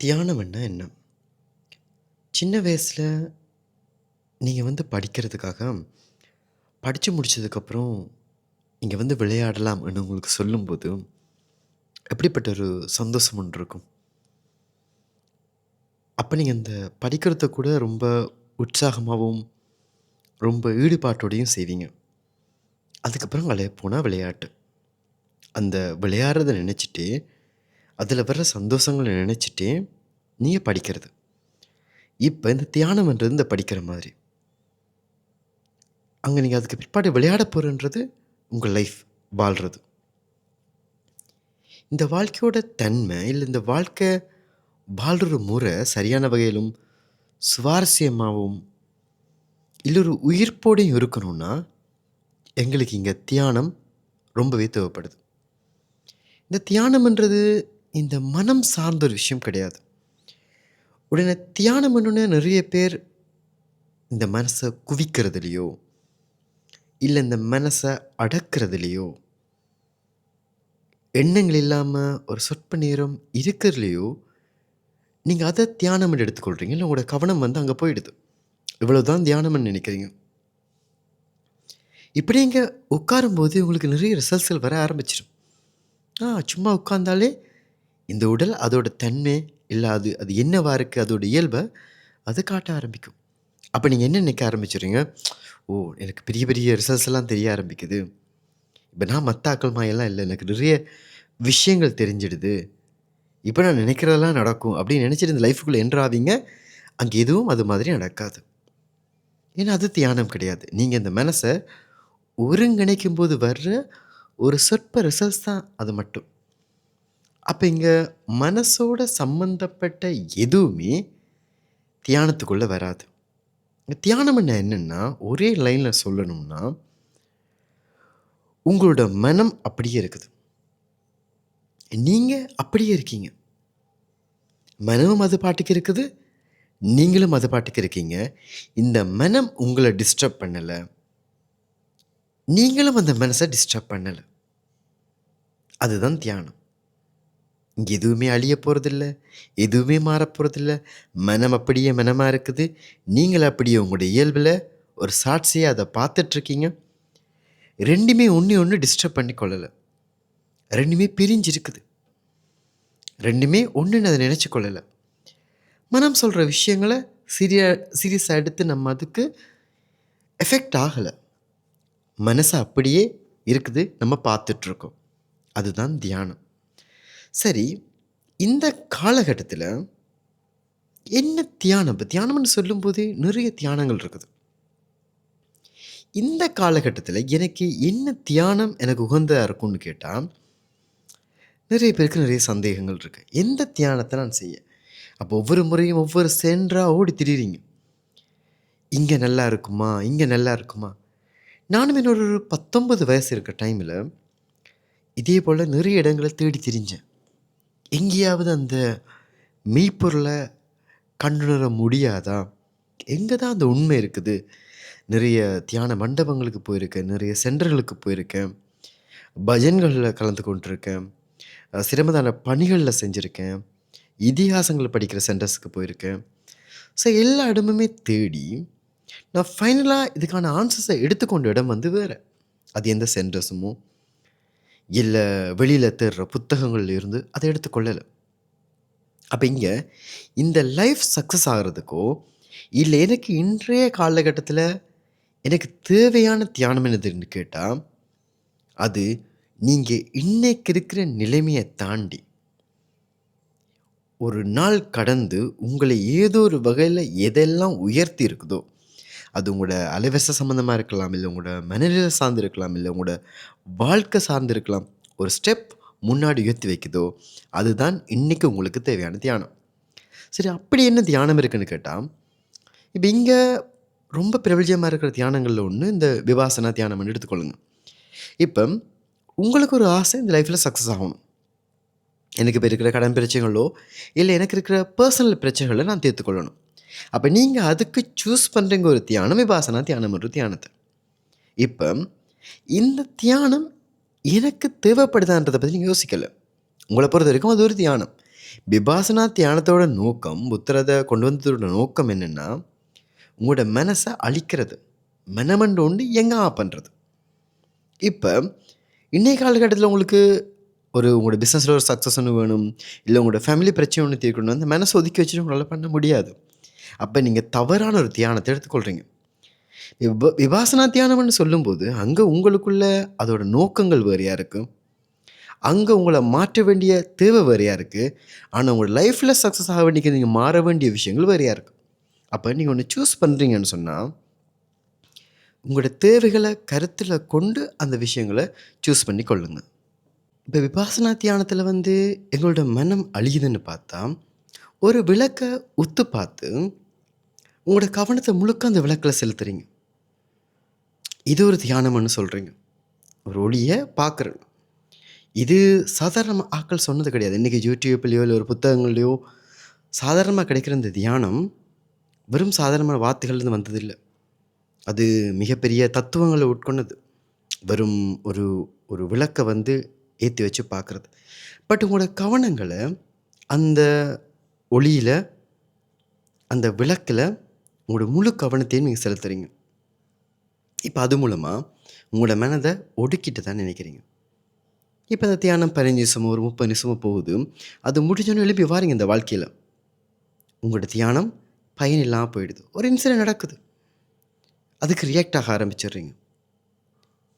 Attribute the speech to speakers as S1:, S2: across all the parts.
S1: தியானம் என்ன என்ன? சின்ன வயசில் நீங்கள் வந்து படிக்கிறதுக்காக, படித்து முடிச்சதுக்கப்புறம், இங்கே வந்து விளையாடலாம்னு உங்களுக்கு சொல்லும்போது, எப்படிப்பட்ட ஒரு சந்தோஷம் ஒன்று இருக்கும்? அப்போ நீங்கள் அந்த படிக்கிறத கூட ரொம்ப உற்சாகமாகவும் ரொம்ப ஈடுபாட்டோடையும் செய்வீங்க. அதுக்கப்புறம் விளைய போனால் விளையாட்டு. அந்த விளையாடுறத நினச்சிட்டு அதில் வர்ற சந்தோஷங்களை நினச்சிட்டே நீயே படிக்கிறது. இப்போ இந்த தியானம்ன்றது இந்த படிக்கிற மாதிரி. அங்கே நீங்கள் அதுக்கு பிற்பாடு விளையாட போகிறன்றது உங்கள் லைஃப் வாழ்கிறது இந்த வாழ்க்கையோட தன்மை, இல்லை இந்த வாழ்க்கை வாழ்கிற முறை சரியான வகையிலும், சுவாரஸ்யமாகவும் இல்லை ஒரு உயிர்ப்போடையும் இருக்கணும்னா, எங்களுக்கு இங்கே தியானம் ரொம்பவே தேவைப்படுது. இந்த தியானம்ன்றது இந்த மனம் சார்ந்த ஒரு விஷயம் கிடையாது. உடனே தியானம் பண்ணோனே நிறைய பேர் இந்த மனசை குவிக்கிறதுலையோ இல்லை இந்த மனசை அடக்கிறதுலையோ எண்ணங்கள் இல்லாமல் ஒரு சொற்ப நேரம் நீங்கள் அதை தியானம் பண்ணி எடுத்துக்கொள்றீங்க. இல்லை உங்களோட கவனம் வந்து அங்கே போயிடுது. இவ்வளோ தான் தியானம்ன்னு நினைக்கிறீங்க. இப்படி இங்கே உட்காரும்போது உங்களுக்கு நிறைய ரிசல்ட்ஸ்கள் வர ஆரம்பிச்சிடும் ஆ சும்மா உட்காந்தாலே இந்த உடல் அதோட தன்மை, இல்லை அது அது என்னவா இருக்குது அதோட இயல்பை அது காட்ட ஆரம்பிக்கும். அப்போ நீங்கள் என்ன நினைக்க ஆரம்பிச்சுறீங்க? ஓ! எனக்கு பெரிய பெரிய ரிசல்ட்ஸ் எல்லாம் தெரிய ஆரம்பிக்குது. இப்போ நான் மற்ற ஆட்கள் இல்லை எனக்கு நிறைய விஷயங்கள் தெரிஞ்சிடுது. இப்போ நான் நினைக்கிறதெல்லாம் நடக்கும். அப்படின்னு நினச்சிட்டு இந்த லைஃபுக்குள்ளே என்டர் அங்கே எதுவும் அது மாதிரி நடக்காது. ஏன்னா அது தியானம் கிடையாது. நீங்கள் இந்த மனசை ஒருங்கிணைக்கும் போது வர்ற ஒரு சொற்ப ரிசல்ட்ஸ் தான் அது மட்டும். அப்ப இங்க மனசோட சம்பந்தப்பட்ட எதுவுமே தியானத்துக்குள்ள வராது. தியானம்ன்னா என்னன்னா, ஒரே லைன்ல சொல்லணும்னா உங்களோட மனம் அப்படியே இருக்குது. நீங்க அப்படியே இருக்கீங்க. மனமும் அது பாட்டுக்கு இருக்குது. நீங்களும் அது பாட்டுக்கு இருக்கீங்க. இந்த மனம் உங்கள டிஸ்டர்ப் பண்ணல. நீங்களும் அந்த மனச டிஸ்டர்ப் பண்ணல. அதுதான் தியானம். இங்கே எதுவுமே அழியப் போகிறதில்ல எதுவுமே மாறப்போகிறதில்ல மனம் அப்படியே மனமாக இருக்குது. நீங்கள் அப்படியே உங்களுடைய இயல்பில் ஒரு சாட்சியாக அதை பார்த்துட்ருக்கீங்க ரெண்டுமே ஒன்று ஒன்று டிஸ்டர்ப் பண்ணி கொள்ளல. 2மே பிரிஞ்சு இருக்குது. 2மே ஒண்ணுன்னு அத நினைச்சு கொள்ளல. மனம் சொல்கிற விஷயங்களை சீரிய சீரியஸாக எடுத்து நம்ம அதுக்கு எஃபெக்ட் ஆகலை மனசு அப்படியே இருக்குது. நம்ம பார்த்துட்ருக்கோம் அதுதான் தியானம். சரி, இந்த காலகட்டத்தில் என்ன தியானம்? இப்போ தியானம்னு சொல்லும்போதே நிறைய தியானங்கள் இருக்குது. இந்த காலகட்டத்தில் எனக்கு என்ன தியானம் எனக்கு உகந்ததாக இருக்கும்னு கேட்டால் நிறைய பேருக்கு நிறைய சந்தேகங்கள் இருக்குது எந்த தியானத்தை நான் செய்ய? அப்போ ஒவ்வொரு முறையும் ஒவ்வொரு சென்றாக ஓடி திடீரிங்க இங்கே நல்லா இருக்குமா? இங்கே நல்லா இருக்குமா? நானும் என்னோட ஒரு 19 வயசு இருக்கிற டைமில் இதே போல் நிறைய இடங்களை தேடி திரிஞ்சேன். எங்கேயாவது அந்த மெய்ப்பொருளை கண்டுணர முடியாதா? எங்கே தான் அந்த உண்மை இருக்குது? நிறைய தியான மண்டபங்களுக்கு போயிருக்கேன். நிறைய சென்டர்களுக்கு போயிருக்கேன். பஜன்களில் கலந்து கொண்டிருக்கேன். சிரமதான பணிகளில் செஞ்சுருக்கேன் இதிகாசங்களை படிக்கிற சென்டர்ஸுக்கு போயிருக்கேன். ஸோ எல்லா இடமுமே தேடி, நான் ஃபைனலாக இதுக்கான ஆன்சர்ஸை எடுத்துக்கொண்ட இடம் வந்து வேறு அது எந்த சென்டர்ஸுமோ, இல்லை வெளியில் தேடுற புத்தகங்கள்ல இருந்து அதை எடுத்து கொள்ளலை. அப்போ இங்கே இந்த லைஃப் சக்ஸஸ் ஆகிறதுக்கோ இல்லை எனக்கு இன்றைய காலகட்டத்தில் எனக்கு தேவையான தியானம் என்னதுன்னு கேட்டால் அது நீங்கள் இன்னைக்கு இருக்கிற நிலைமையை தாண்டி ஒரு நாள் கடந்து உங்களை ஏதோ ஒரு வகையில் எதெல்லாம் உயர்த்தி இருக்குதோ, அது உங்களோட அலைவச சம்மந்தமாக இருக்கலாம். இல்லை உங்களோட மனநிலை சார்ந்து இருக்கலாம். இல்லை உங்களோட வாழ்க்கை சார்ந்து இருக்கலாம். ஒரு ஸ்டெப் முன்னாடி உயர்த்தி வைக்குதோ, அதுதான் இன்றைக்கி உங்களுக்கு தேவையான தியானம். சரி அப்படி என்ன தியானம் இருக்குன்னு கேட்டால் இப்போ இங்கே ரொம்ப பிரபல்யமா இருக்கிற தியானங்கள்ல ஒன்று இந்த விபாசனா தியானம்னு எடுத்துக்கொள்ளுங்க. இப்போ உங்களுக்கு ஒரு ஆசை இந்த லைஃப்பில் சக்ஸஸ் ஆகணும். எனக்கு இப்போ இருக்கிற கடன் பிரச்சனைகளோ, இல்லை எனக்கு இருக்கிற பர்சனல் பிரச்சனைகளை நான் தீர்த்துக் கொள்ளணும். அப்போ நீங்கள் அதுக்கு சூஸ் பண்ணுறீங்க ஒரு தியானம், விபாசனா தியானம் ஒரு தியானத்தை இப்போ இந்த தியானம் எனக்கு தேவைப்படுதான்றத நீங்கள் யோசிக்கலை உங்களை பொறுத்த வரைக்கும் அது ஒரு தியானம். விபாசனா தியானத்தோட நோக்கம் புத்திரதை கொண்டு வந்ததோட நோக்கம் என்னென்னா உங்களோட மனசை அழிக்கிறது. மனமண்டு ஒன்று இயங்காம பண்ணுறது இப்போ இன்றைய காலகட்டத்தில் உங்களுக்கு ஒரு உங்களோட பிஸ்னஸில் ஒரு சக்ஸஸ் ஒன்று வேணும். இல்லை உங்களோட ஃபேமிலி பிரச்சனை ஒன்று தீர்க்கணும். அந்த மனசை ஒதுக்கி வச்சுட்டு உங்களால் பண்ண முடியாது. அப்போ நீங்கள் தவறான ஒரு தியானத்தை எடுத்துக்கொள்கிறீங்க விப விபாசனா தியானம்னு சொல்லும்போது, அங்கே உங்களுக்குள்ள அதோட நோக்கங்கள் வேறையாக இருக்கும் அங்கே உங்களை மாற்ற வேண்டிய தேவை வேறையாக இருக்குது ஆனால் உங்களோட லைஃப்பில் சக்ஸஸ் ஆக வேண்டிய நீங்கள் மாற வேண்டிய விஷயங்கள் வேறையாக இருக்கும் அப்போ நீங்கள் ஒன்று சூஸ் பண்ணுறீங்கன்னு சொன்னால் உங்களோட தேவைகளை கருத்தில் கொண்டு அந்த விஷயங்களை சூஸ் பண்ணி கொள்ளுங்க. இப்போ விபாசனா தியானத்தில் வந்து எங்களோட மனம் அழியுதுன்னு பார்த்தா, ஒரு விளக்க உத்து பார்த்து, உங்களோட கவனத்தை முழுக்க அந்த விளக்கில் செலுத்துறீங்க. இது ஒரு தியானம்னு சொல்கிறீங்க ஒரு ஒளியை பார்க்குறேன் இது சாதாரண ஆட்கள் சொன்னது கிடையாது. இன்றைக்கி யூடியூப்லேயோ இல்லை ஒரு புத்தகங்கள்லயோ சாதாரணமாக கிடைக்கிற இந்த தியானம், வெறும் சாதாரணமான வார்த்தைகள்லேருந்து வந்ததில்லை அது மிகப்பெரிய தத்துவங்களை உட்கொண்டது. வெறும் ஒரு ஒரு விளக்கை வந்து ஏற்றி வச்சு பார்க்குறது. பட் உங்களோட கவனங்களை அந்த ஒளியில் அந்த விளக்கில் உங்களோட முழு கவனத்தையும் நீங்கள் செலுத்துறீங்க. இப்போ அது மூலமாக உங்களோட மனதை ஒடுக்கிட்டு தான் நினைக்கிறீங்க. இப்போ இந்த தியானம் 15 நிமிஷமோ, ஒரு 30 நிமிஷமோ போகுது. அது முடிஞ்சோன்னு எழுப்பி வாரீங்க இந்த வாழ்க்கையில் உங்களோட தியானம் பயன் இல்லாமல் போயிடுது. ஒரு இன்சிடென்ட் நடக்குது. அதுக்கு ரியாக்ட் ஆக ஆரம்பிச்சிடுறீங்க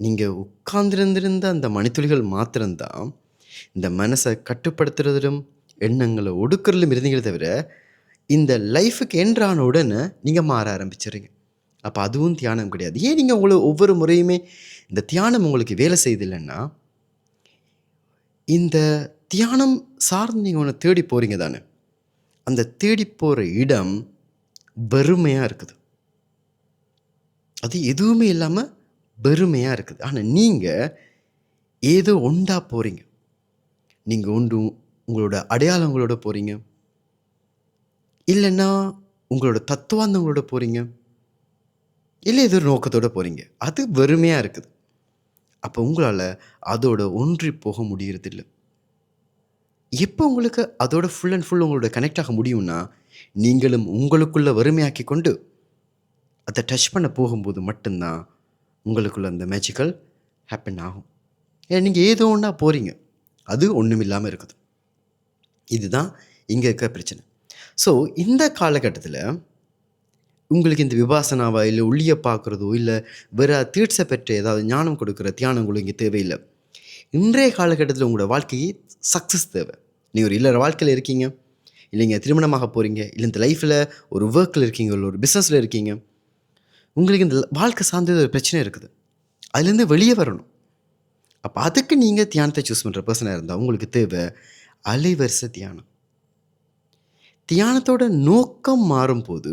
S1: நீங்கள் உட்கார்ந்துருந்திருந்த அந்த மணித்துளிகள் மாத்திரம்தான் இந்த மனசை கட்டுப்படுத்துறதிலும், எண்ணங்களை ஒடுக்கிறதிலும் இருந்தீங்களே தவிர, இந்த லைஃபுக்கு என்றான உடனே நீங்கள் மாற ஆரம்பிச்சிடுங்க அப்போ அதுவும் தியானம் கிடையாது. ஏன் நீங்கள் உங்களை ஒவ்வொரு முறையுமே இந்த தியானம் உங்களுக்கு வேலை செய்தில்லைன்னா இந்த தியானம் சார்ந்து நீங்கள் ஒன்று தேடி போகிறீங்க தானே! அந்த தேடி போகிற இடம் வெறுமையாக இருக்குது. அது எதுவுமே இல்லாமல் வெறுமையாக இருக்குது. ஆனால் நீங்கள் ஏதோ ஒண்டா போகிறீங்க நீங்கள் ஒன்று உங்களோட அடையாளங்களோட போகிறீங்க இல்லைன்னா உங்களோட தத்துவாந்தங்களோட போகிறீங்க இல்லை ஏதோ ஒரு போகிறீங்க அது வெறுமையாக இருக்குது. அப்போ உங்களால் அதோட ஒன்றி போக முடியறதில்ல. எப்போ உங்களுக்கு அதோட ஃபுல் அண்ட் ஃபுல் உங்களோட கனெக்ட் ஆக முடியும்னா, நீங்களும் உங்களுக்குள்ளே வறுமையாக்கி கொண்டு, அதை டச் பண்ண போகும்போது மட்டும்தான் உங்களுக்குள்ள அந்த மேஜிக்கல் ஹேப்பன் ஆகும். ஏன்னா நீங்கள் ஏதோ ஒன்றா போகிறீங்க அது ஒண்ணுமில்லாம இருக்குது. இதுதான் இங்கே இருக்க பிரச்சனை. ஸோ இந்த காலகட்டத்தில் உங்களுக்கு இந்த விபாசனாவா, இல்லை ஒளிய பார்க்குறதோ இல்லை வேற தீட்சை பெற்ற ஏதாவது ஞானம் கொடுக்குற தியானங்களோ உங்களுக்கு தேவையில்லை இன்றைய காலகட்டத்தில் உங்களோட வாழ்க்கைக்கு சக்ஸஸ் தேவை. நீங்கள் ஒரு இல்லற வாழ்க்கையில் இருக்கீங்க. இல்லைங்க திருமணமாக போகிறீங்க இல்லை இந்த லைஃப்பில் ஒரு ஒர்க்கில் இருக்கீங்க. இல்லை ஒரு பிஸ்னஸில் இருக்கீங்க. உங்களுக்கு இந்த வாழ்க்கை சார்ந்த ஒரு பிரச்சனை இருக்குது. அதுலேருந்து வெளியே வரணும். அப்போ அதுக்கு நீங்கள் தியானத்தை சூஸ் பண்ணுற பர்சனாக இருந்தால் உங்களுக்கு தேவை அலைவரிசை தியானம். தியானத்தோட நோக்கம் மாறும்போது,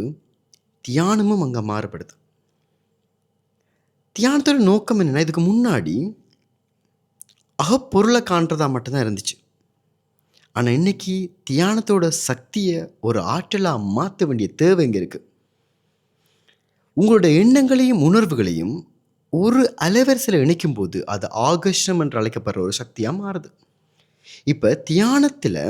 S1: தியானமும் அங்கே மாறுபடுது. தியானத்தோட நோக்கம் என்னென்னா இதுக்கு முன்னாடி அகப்பொருளை காண்றதா மட்டும்தான் இருந்துச்சு. ஆனால் இன்னைக்கு தியானத்தோட சக்தியை ஒரு ஆற்றலாக மாற்ற வேண்டிய தேவை இங்கே இருக்குது உங்களோட எண்ணங்களையும், உணர்வுகளையும் ஒரு அலைவரிசையில் இணைக்கும் போது அது ஆகர்ஷம் என்று அழைக்கப்படுற ஒரு சக்தியாக மாறுது. இப்போ தியானத்தில்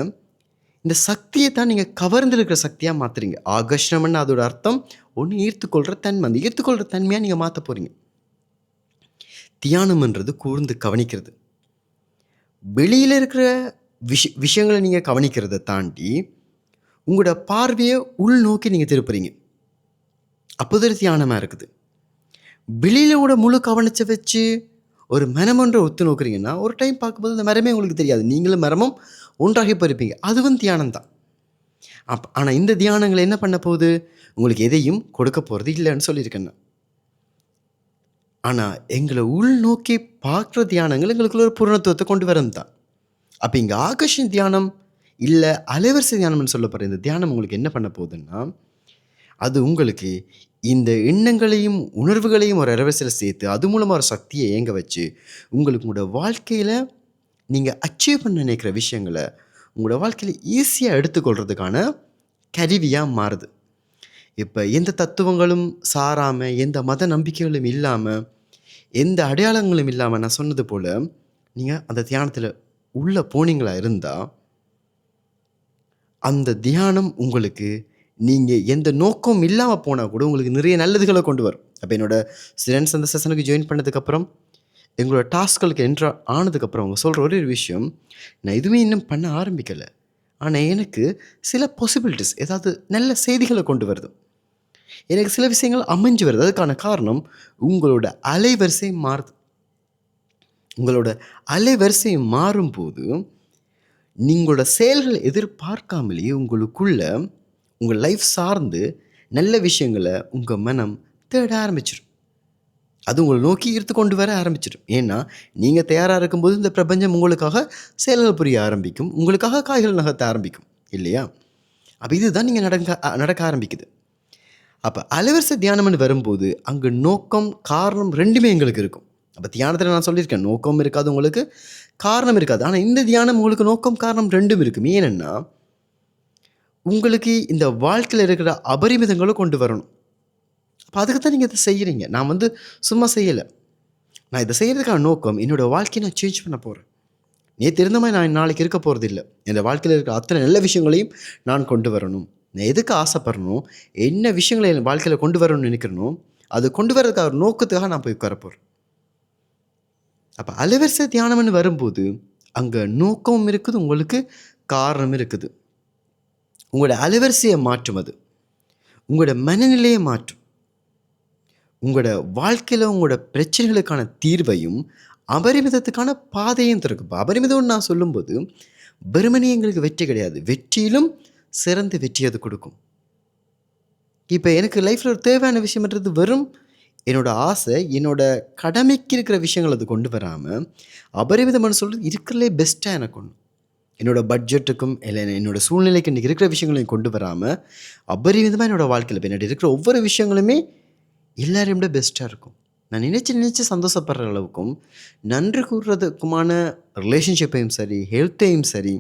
S1: இந்த சக்தியை தான் நீங்கள் கவர்ந்திருக்கிற சக்தியாக மாற்றுறீங்க ஆகர்ஷணம்னு அதோட அர்த்தம், ஒன்று ஈர்த்துக்கொள்கிற தன்மை. அந்த ஈர்த்துக்கொள்கிற தன்மையாக நீங்கள் மாற்ற போகிறீங்க தியானம்ன்றது கூர்ந்து கவனிக்கிறது. வெளியில் இருக்கிற விஷ விஷயங்கள நீங்கள் கவனிக்கிறத தாண்டி, உங்களோட பார்வையை உள்நோக்கி நீங்கள் திருப்புறீங்க. அப்போதான் தியானமாக இருக்குது. வெளியில் கூட முழு கவனத்த வச்சு ஒரு மரமன்ற ஒத்து நோக்குறீங்கன்னா, ஒரு டைம் பார்க்கும்போது அந்த மரமே உங்களுக்கு தெரியாது. நீங்களும் மரமும் ஒன்றாகி போயிருப்பீங்க. அதுவும் தியானம் தான். அப் ஆனால் இந்த தியானங்கள் என்ன பண்ண போகுது? உங்களுக்கு எதையும் கொடுக்க போகிறது இல்லைன்னு சொல்லியிருக்கேன் ஆனால் எங்களை உள்நோக்கி பார்க்குற தியானங்கள் எங்களுக்குள்ள ஒரு பூர்ணத்துவத்தை கொண்டு வரும் தான். அப்போ இங்கே ஆகர்ஷன் தியானம், இல்லை அலைவரிசை தியானம்னு சொல்லப்படுற இந்த தியானம் உங்களுக்கு என்ன பண்ண போகுதுன்னா, அது உங்களுக்கு இந்த எண்ணங்களையும், உணர்வுகளையும் ஒரு அலைவரிசையில சேர்த்து, அது மூலமாக ஒரு சக்தியை இயங்க வச்சு, உங்களுக்கு உங்களோட வாழ்க்கையில் நீங்கள் அச்சீவ் பண்ண நினைக்கிற விஷயங்களை உங்களோட வாழ்க்கையில் ஈஸியாக எடுத்துக்கொள்கிறதுக்கான கருவியாக மாறுது. இப்போ எந்த தத்துவங்களும் சாராமல் எந்த மத நம்பிக்கைகளும் இல்லாமல் எந்த அடையாளங்களும் இல்லாமல் நான் சொன்னது போல் நீங்கள் அந்த தியானத்தில் உள்ளே போனீங்களா இருந்தால் அந்த தியானம் உங்களுக்கு நீங்கள் எந்த நோக்கம் இல்லாமல் போனால் கூட உங்களுக்கு நிறைய நல்லதுகளை கொண்டு வரும். அப்போ என்னோட ஸ்டூடெண்ட்ஸ் அந்த செஷனுக்கு ஜாயின் பண்ணதுக்கப்புறம் எங்களோட டாஸ்களுக்கு என்ட்ரா ஆனதுக்கப்புறம் அவங்க சொல்கிற ஒரே ஒரு விஷயம் நான் எதுவுமே இன்னும் பண்ண ஆரம்பிக்கலை. ஆனால் எனக்கு சில பாசிபிலிட்டிஸ் ஏதாவது நல்ல செய்திகளை கொண்டு வருது. எனக்கு சில விஷயங்கள் அமைஞ்சு வருது. அதுக்கான காரணம் உங்களோட அலைவரிசை மாறுது. உங்களோட அலைவரிசை மாறும்போது நீங்களோட செயல்களை எதிர்பார்க்காமலேயே உங்களுக்குள்ள உங்கள் லைஃப் சார்ந்து நல்ல விஷயங்களை உங்கள் மனம் தேட ஆரம்பிச்சிடும் அது உங்களை நோக்கி ஈர்த்து கொண்டு வர ஆரம்பிச்சிடும் ஏன்னா நீங்கள் தயாராக இருக்கும்போது இந்த பிரபஞ்சம் உங்களுக்காக செயல்கள் புரிய ஆரம்பிக்கும். உங்களுக்காக காய்கள் நகர்த்த ஆரம்பிக்கும். இல்லையா? அப்போ இதுதான் நீங்கள் நடக்க நடக்க ஆரம்பிக்குது. அப்போ அலைவரிசை தியானம்னு வரும்போது அங்கே நோக்கம் காரணம் ரெண்டுமே எங்களுக்கு இருக்கும். அப்போ தியானத்தில் நான் சொல்லியிருக்கேன் நோக்கம் இருக்காது உங்களுக்கு காரணம் இருக்காது. ஆனால் இந்த தியானம் உங்களுக்கு நோக்கம் காரணம் ரெண்டும் இருக்கும். ஏனென்னா உங்களுக்கு இந்த வாழ்க்கையில் இருக்கிற அபரிமிதங்களை கொண்டு வரணும். அப்போ அதுக்கு தான் நீங்கள் இதை செய்கிறீங்க நான் வந்து சும்மா செய்யலை. நான் இதை செய்கிறதுக்கான நோக்கம் என்னோடய வாழ்க்கையை நான் சேஞ்ச் பண்ண போகிறேன் நேற்று இருந்த மாதிரி நான் நாளைக்கு இருக்க போகிறது இல்லை இந்த வாழ்க்கையில் இருக்கிற அத்தனை நல்ல விஷயங்களையும் நான் கொண்டு வரணும். நான் எதுக்கு ஆசைப்படணும்? என்ன விஷயங்களை என் வாழ்க்கையில் கொண்டு வரணும்னு நினைக்கிறனோ அது கொண்டு வர்றதுக்காக ஒரு நோக்கத்துக்காக நான் போய் உட்கார போகிறேன் அப்போ அலைவரிசை தியானம்னு வரும்போது அங்கே நோக்கமும் இருக்குது உங்களுக்கு காரணம் இருக்குது. உங்களோட அலைவரிசையை மாற்றும் அது. உங்களோட மனநிலையை மாற்றும். உங்களோட வாழ்க்கையில் உங்களோட பிரச்சனைகளுக்கான தீர்வையும் அபரிமிதத்துக்கான பாதையும் திறக்கும். அபரிமிதம்னு நான் சொல்லும்போது வெறுமனே எங்களுக்கு வெற்றி கிடையாது. வெற்றியிலும் சிறந்த வெற்றி அது கொடுக்கும். இப்போ எனக்கு லைஃப்பில் ஒரு தேவையான விஷயம்ன்றது வெறும் என்னோட ஆசை என்னோட கடமைக்கு இருக்கிற விஷயங்கள் அது கொண்டு வராமல் அபரிமிதமான சொல்கிறது இருக்கிறதுலே பெஸ்ட்டாக எனக்கு ஒன்று என்னோட பட்ஜெட்டுக்கும் இல்லை என்னோடய சூழ்நிலைக்கு இன்றைக்கி இருக்கிற விஷயங்களையும் கொண்டு வராமல் அபரிமிதமாக என்னோடய வாழ்க்கையில் இப்போ என்னோட இருக்கிற ஒவ்வொரு விஷயங்களுமே எல்லாரையும் விட பெஸ்ட்டாக இருக்கும். நான் நினச்சி நினச்சி சந்தோஷப்படுற அளவுக்கும் நன்றி கூறுறதுக்குமான ரிலேஷன்ஷிப்பையும் சரி ஹெல்த்தையும் சரி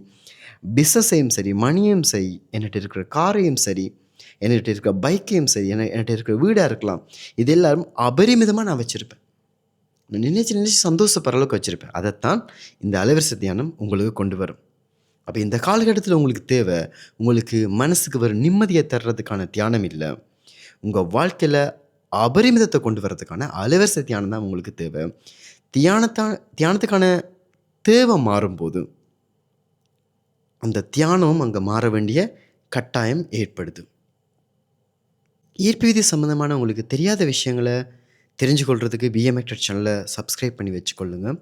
S1: பிஸ்னஸையும் சரி மணியும் சரி என்கிட்ட இருக்கிற காரையும் சரி என்கிட்ட இருக்கிற பைக்கையும் சரி என என்கிட்ட இருக்கிற வீடாக இருக்கலாம் இது எல்லாரும் அபரிமிதமாக நான் வச்சுருப்பேன். நான் நினச்சி நினச்சி சந்தோஷப்படுற அளவுக்கு வச்சுருப்பேன். அதைத்தான் இந்த அலைவரிசை தியானம் உங்களுக்கு கொண்டு வரும். அப்போ இந்த காலகட்டத்தில் உங்களுக்கு தேவை உங்களுக்கு மனசுக்கு ஒரு நிம்மதியை தர்றதுக்கான தியானம் இல்லை. உங்கள் வாழ்க்கையில் அபரிமிதத்தை கொண்டு வர்றதுக்கான அலவரிசை தியானம் தான் உங்களுக்கு தேவை. தியானத்தான் தியானத்துக்கான தேவை மாறும்போது அந்த தியானமும் அங்கே மாற வேண்டிய கட்டாயம் ஏற்படுது. ஈர்ப்பு விதி சம்மந்தமான உங்களுக்கு தெரியாத விஷயங்களை தெரிஞ்சு கொள்கிறதுக்கு பிஎம்எக்டர் சேனலை சப்ஸ்கிரைப் பண்ணி வச்சுக்கொள்ளுங்கள்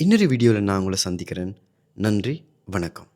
S1: இன்னொரு வீடியோவில் நான் உங்களை சந்திக்கிறேன். நன்றி. வணக்கம்.